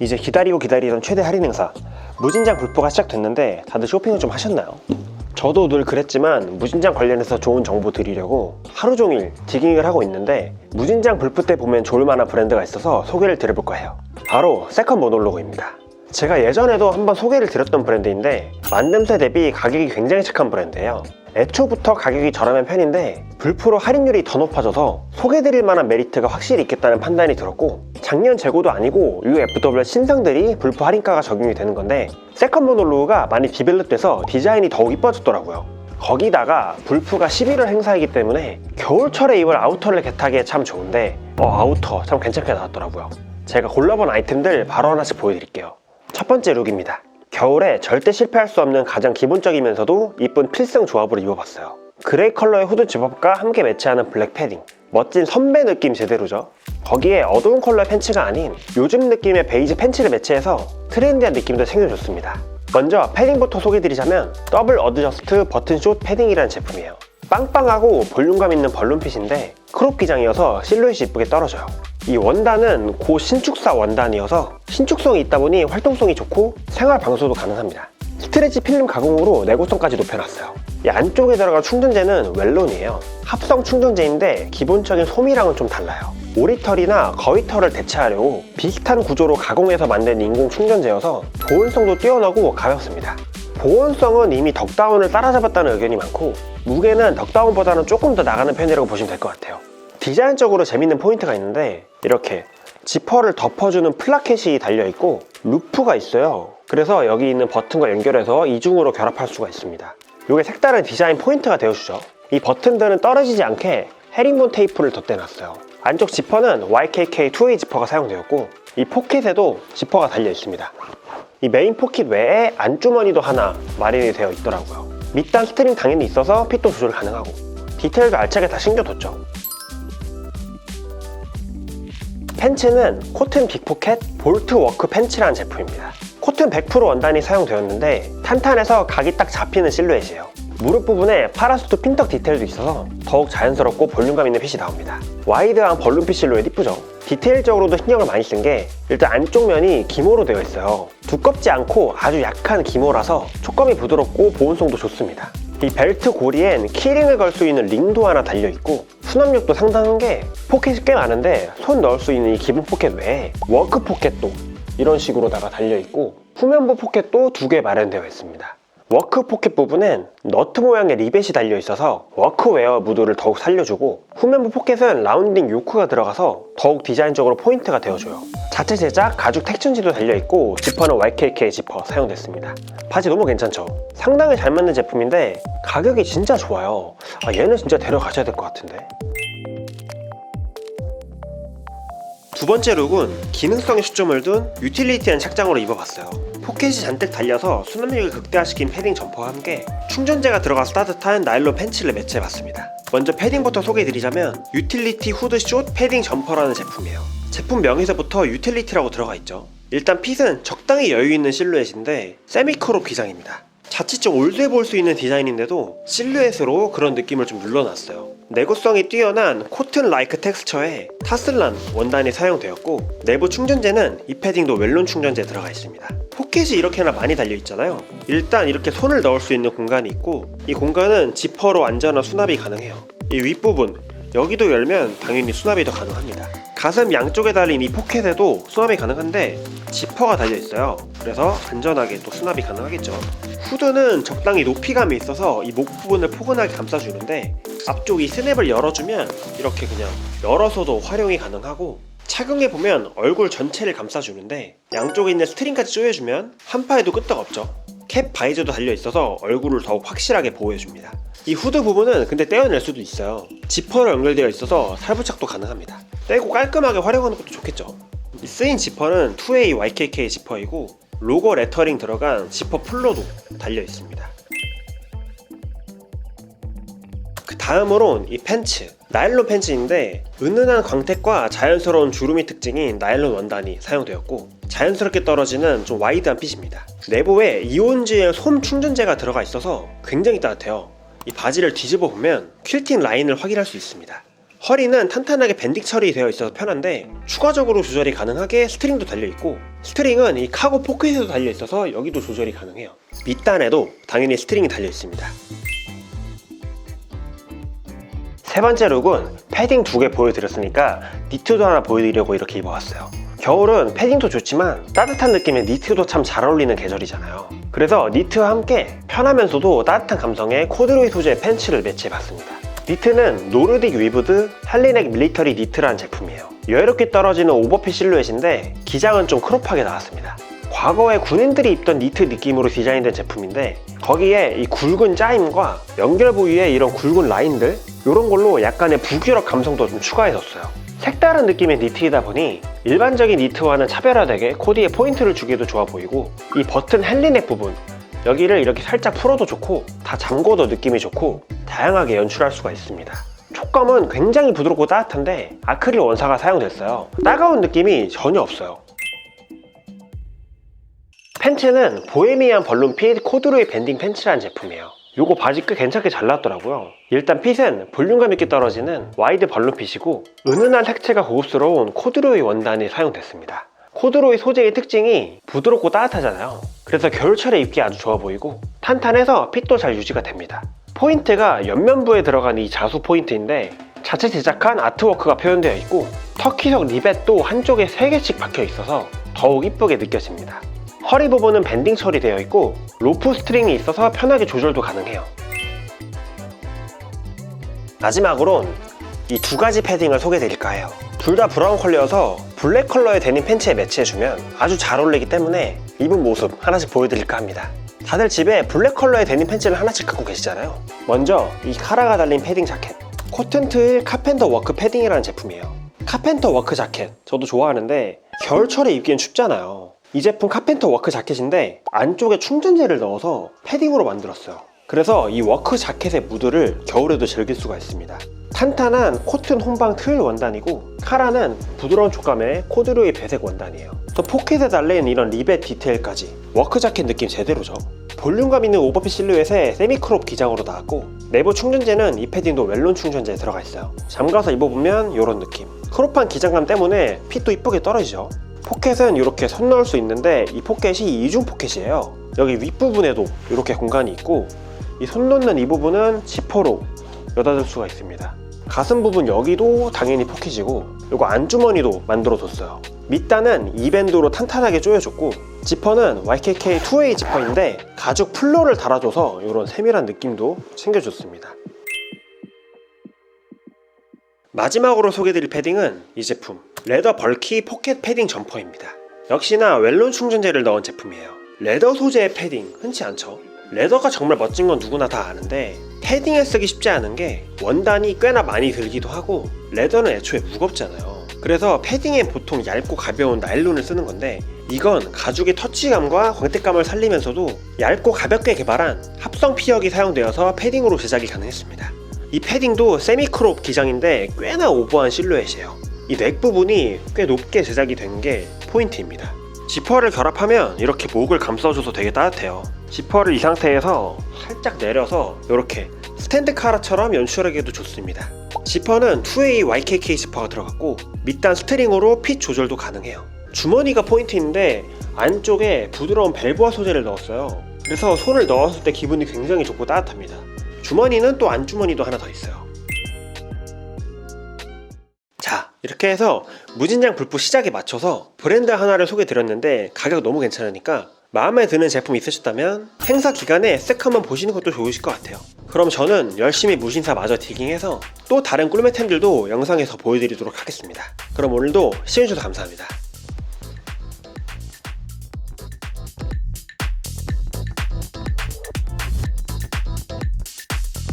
이제 기다리고 기다리던 최대 할인 행사. 무진장 불포가 시작됐는데 다들 쇼핑을 좀 하셨나요? 저도 늘 그랬지만 무진장 관련해서 좋은 정보 드리려고 하루 종일 디깅을 하고 있는데 무진장 불포 때 보면 좋을 만한 브랜드가 있어서 소개를 드려볼까 해요. 바로 세컨 모놀로그입니다. 제가 예전에도 한번 소개를 드렸던 브랜드인데 만듦새 대비 가격이 굉장히 착한 브랜드예요 애초부터 가격이 저렴한 편인데 불프로 할인율이 더 높아져서 소개드릴 만한 메리트가 확실히 있겠다는 판단이 들었고 작년 재고도 아니고 UFW 신상들이 불프 할인가가 적용이 되는 건데 세컨 모놀로우가 많이 디벨롭돼서 디자인이 더욱 이뻐졌더라고요. 거기다가 불프가 11월 행사이기 때문에 겨울철에 입을 아우터를 개타기에 참 좋은데 어 아우터 참 괜찮게 나왔더라고요. 제가 골라본 아이템들 바로 하나씩 보여드릴게요. 첫 번째 룩입니다 겨울에 절대 실패할 수 없는 가장 기본적이면서도 이쁜 필승 조합으로 입어봤어요. 그레이 컬러의 후드 집업과 함께 매치하는 블랙 패딩. 멋진 선배 느낌 제대로죠. 거기에 어두운 컬러의 팬츠가 아닌 요즘 느낌의 베이지 팬츠를 매치해서 트렌디한 느낌도 챙겨줬습니다. 먼저 패딩부터 소개드리자면 더블 어드저스트 버튼 숏 패딩이라는 제품이에요. 빵빵하고 볼륨감 있는 벌룬핏인데 크롭 기장이어서 실루엣이 이쁘게 떨어져요. 이 원단은 고 신축사 원단이어서 신축성이 있다 보니 활동성이 좋고 생활 방수도 가능합니다. 스트레치 필름 가공으로 내구성까지 높여놨어요. 이 안쪽에 들어간 충전재는 웰론이에요. 합성 충전재인데 기본적인 솜이랑은 좀 달라요. 오리털이나 거위털을 대체하려고 비슷한 구조로 가공해서 만든 인공 충전재여서 보온성도 뛰어나고 가볍습니다. 보온성은 이미 덕다운을 따라잡았다는 의견이 많고 무게는 덕다운보다는 조금 더 나가는 편이라고 보시면 될 것 같아요. 디자인적으로 재밌는 포인트가 있는데 이렇게 지퍼를 덮어주는 플라켓이 달려있고 루프가 있어요. 그래서 여기 있는 버튼과 연결해서 이중으로 결합할 수가 있습니다. 이게 색다른 디자인 포인트가 되어주죠. 이 버튼들은 떨어지지 않게 헤링본 테이프를 덧대놨어요. 안쪽 지퍼는 YKK 2A 지퍼가 사용되었고 이 포켓에도 지퍼가 달려 있습니다. 이 메인 포켓 외에 안주머니도 하나 마련이 되어 있더라고요. 밑단 스트링 당연히 있어서 핏도 조절 가능하고 디테일도 알차게 다 신겨뒀죠. 팬츠는 코튼 빅포켓 볼트 워크 팬츠라는 제품입니다. 코튼 100% 원단이 사용되었는데 탄탄해서 각이 딱 잡히는 실루엣이에요. 무릎 부분에 파라수트 핀턱 디테일도 있어서 더욱 자연스럽고 볼륨감 있는 핏이 나옵니다. 와이드한 벌룬핏 실루엣 이쁘죠? 디테일적으로도 신경을 많이 쓴 게 일단 안쪽 면이 기모로 되어 있어요. 두껍지 않고 아주 약한 기모라서 촉감이 부드럽고 보온성도 좋습니다. 이 벨트 고리엔 키링을 걸 수 있는 링도 하나 달려있고 수납력도 상당한 게 포켓이 꽤 많은데 손 넣을 수 있는 이 기본 포켓 외에 워크 포켓도 이런 식으로다가 달려있고 후면부 포켓도 두 개 마련되어 있습니다. 워크 포켓 부분엔 너트 모양의 리벳이 달려 있어서 워크웨어 무드를 더욱 살려주고 후면부 포켓은 라운딩 요크가 들어가서 더욱 디자인적으로 포인트가 되어줘요. 자체 제작 가죽 텍춘지도 달려있고 지퍼는 YKK 지퍼 사용됐습니다. 바지 너무 괜찮죠? 상당히 잘 맞는 제품인데 가격이 진짜 좋아요. 아, 얘는 진짜 데려가셔야 될 것 같은데. 두 번째 룩은 기능성에 초점을 둔 유틸리티한 착장으로 입어봤어요. 포켓이 잔뜩 달려서 수납력을 극대화시킨 패딩 점퍼와 함께 충전재가 들어가서 따뜻한 나일론 팬츠를 매치해봤습니다. 먼저 패딩부터 소개해드리자면 유틸리티 후드 숏 패딩 점퍼라는 제품이에요. 제품 명에서부터 유틸리티라고 들어가 있죠. 일단 핏은 적당히 여유 있는 실루엣인데 세미크롭 기장입니다. 자칫 좀 올드해 보일 수 있는 디자인인데도 실루엣으로 그런 느낌을 좀 눌러놨어요. 내구성이 뛰어난 코튼 라이크 텍스처에 타슬란 원단이 사용되었고 내부 충전재는 이 패딩도 웰론 충전재 들어가 있습니다. 포켓이 이렇게나 많이 달려 있잖아요. 일단 이렇게 손을 넣을 수 있는 공간이 있고 이 공간은 지퍼로 안전한 수납이 가능해요. 이 윗부분 여기도 열면 당연히 수납이 더 가능합니다. 가슴 양쪽에 달린 이 포켓에도 수납이 가능한데 지퍼가 달려 있어요. 그래서 안전하게 또 수납이 가능하겠죠. 후드는 적당히 높이감이 있어서 이 목 부분을 포근하게 감싸주는데 앞쪽 이 스냅을 열어주면 이렇게 그냥 열어서도 활용이 가능하고 착용해 보면 얼굴 전체를 감싸주는데 양쪽에 있는 스트링까지 조여주면 한파에도 끄떡 없죠. 캡 바이저도 달려 있어서 얼굴을 더욱 확실하게 보호해줍니다. 이 후드 부분은 근데 떼어낼 수도 있어요. 지퍼로 연결되어 있어서 살부착도 가능합니다. 떼고 깔끔하게 활용하는 것도 좋겠죠. 이 쓰인 지퍼는 2A YKK 지퍼이고 로고 레터링 들어간 지퍼 풀로도 달려 있습니다. 그 다음으론 이 팬츠 나일론 팬츠인데 은은한 광택과 자연스러운 주름이 특징인 나일론 원단이 사용되었고 자연스럽게 떨어지는 좀 와이드한 핏입니다. 내부에 이온지엘 솜 충전재가 들어가 있어서 굉장히 따뜻해요. 이 바지를 뒤집어 보면 퀼팅 라인을 확인할 수 있습니다. 허리는 탄탄하게 밴딩 처리되어 있어서 편한데 추가적으로 조절이 가능하게 스트링도 달려있고 스트링은 이 카고 포켓에도 달려있어서 여기도 조절이 가능해요 밑단에도 당연히 스트링이 달려있습니다 세 번째 룩은 패딩 두 개 보여드렸으니까 니트도 하나 보여드리려고 이렇게 입어왔어요. 겨울은 패딩도 좋지만 따뜻한 느낌의 니트도 참 잘 어울리는 계절이잖아요. 그래서 니트와 함께 편하면서도 따뜻한 감성의 코드로이 소재의 팬츠를 매치해봤습니다. 니트는 노르딕 위브드 할리넥 밀리터리 니트라는 제품이에요. 여유롭게 떨어지는 오버핏 실루엣인데 기장은 좀 크롭하게 나왔습니다. 과거에 군인들이 입던 니트 느낌으로 디자인된 제품인데 거기에 이 굵은 짜임과 연결 부위에 이런 굵은 라인들 이런 걸로 약간의 부기력 감성도 좀 추가해줬어요. 색다른 느낌의 니트이다 보니 일반적인 니트와는 차별화되게 코디에 포인트를 주기도 좋아 보이고 이 버튼 헬리넥 부분 여기를 이렇게 살짝 풀어도 좋고 다 잠궈도 느낌이 좋고 다양하게 연출할 수가 있습니다. 촉감은 굉장히 부드럽고 따뜻한데 아크릴 원사가 사용됐어요. 따가운 느낌이 전혀 없어요. 팬츠는 보헤미안 벌룬 핏 코드로이 밴딩 팬츠라는 제품이에요. 요거 바지 꽤 괜찮게 잘 나왔더라고요. 일단 핏은 볼륨감 있게 떨어지는 와이드 벌룬 핏이고 은은한 색채가 고급스러운 코드로이 원단이 사용됐습니다. 코드로이 소재의 특징이 부드럽고 따뜻하잖아요. 그래서 겨울철에 입기 아주 좋아 보이고 탄탄해서 핏도 잘 유지가 됩니다. 포인트가 옆면부에 들어간 이 자수 포인트인데 자체 제작한 아트워크가 표현되어 있고 터키석 리벳도 한쪽에 3개씩 박혀 있어서 더욱 이쁘게 느껴집니다. 허리 부분은 밴딩 처리되어 있고 로프 스트링이 있어서 편하게 조절도 가능해요. 마지막으론 이 두 가지 패딩을 소개드릴까 해요. 둘 다 브라운 컬러여서 블랙 컬러의 데님 팬츠에 매치해주면 아주 잘 어울리기 때문에 입은 모습 하나씩 보여드릴까 합니다. 다들 집에 블랙 컬러의 데님 팬츠를 하나씩 갖고 계시잖아요. 먼저 이 카라가 달린 패딩 자켓. 코튼 트윌 카펜터 워크 패딩이라는 제품이에요. 카펜터 워크 자켓 저도 좋아하는데 겨울철에 입기엔 춥잖아요. 이 제품 카펜터 워크 자켓인데 안쪽에 충전재를 넣어서 패딩으로 만들었어요. 그래서 이 워크 자켓의 무드를 겨울에도 즐길 수가 있습니다. 탄탄한 코튼 혼방 트윌 원단이고 카라는 부드러운 촉감의 코드로이 배색 원단이에요. 또 포켓에 달린 이런 리벳 디테일까지 워크 자켓 느낌 제대로죠. 볼륨감 있는 오버핏 실루엣에 세미크롭 기장으로 나왔고 내부 충전재는 이 패딩도 웰론 충전재에 들어가 있어요. 잠가서 입어보면 이런 느낌. 크롭한 기장감 때문에 핏도 이쁘게 떨어지죠. 포켓은 이렇게 손 넣을 수 있는데 이 포켓이 이중 포켓이에요. 여기 윗부분에도 이렇게 공간이 있고 이 손 놓는 이 부분은 지퍼로 여닫을 수가 있습니다. 가슴 부분 여기도 당연히 포켓이고 이거 안주머니도 만들어줬어요. 밑단은 이밴드로 탄탄하게 조여줬고 지퍼는 YKK 2A 지퍼인데 가죽 플로를 달아줘서 이런 세밀한 느낌도 챙겨줬습니다. 마지막으로 소개드릴 패딩은 이 제품 레더 벌키 포켓 패딩 점퍼입니다. 역시나 웰론 충전재를 넣은 제품이에요. 레더 소재의 패딩 흔치 않죠? 레더가 정말 멋진 건 누구나 다 아는데 패딩에 쓰기 쉽지 않은 게 원단이 꽤나 많이 들기도 하고 레더는 애초에 무겁잖아요. 그래서 패딩엔 보통 얇고 가벼운 나일론을 쓰는 건데 이건 가죽의 터치감과 광택감을 살리면서도 얇고 가볍게 개발한 합성 피혁이 사용되어서 패딩으로 제작이 가능했습니다. 이 패딩도 세미크롭 기장인데 꽤나 오버한 실루엣이에요. 이 넥 부분이 꽤 높게 제작이 된 게 포인트입니다. 지퍼를 결합하면 이렇게 목을 감싸줘서 되게 따뜻해요. 지퍼를 이 상태에서 살짝 내려서 이렇게 스탠드 카라처럼 연출하기도 좋습니다. 지퍼는 2A YKK 지퍼가 들어갔고 밑단 스트링으로 핏 조절도 가능해요. 주머니가 포인트인데 안쪽에 부드러운 벨보아 소재를 넣었어요. 그래서 손을 넣었을 때 기분이 굉장히 좋고 따뜻합니다. 주머니는 또 안주머니도 하나 더 있어요. 자, 이렇게 해서 무진장 불프 시작에 맞춰서 브랜드 하나를 소개 드렸는데 가격 너무 괜찮으니까 마음에 드는 제품 있으셨다면 행사 기간에 쓱 한번 보시는 것도 좋으실 것 같아요. 그럼 저는 열심히 무신사 마저 디깅해서 또 다른 꿀매템들도 영상에서 보여드리도록 하겠습니다. 그럼 오늘도 시청해주셔서 감사합니다.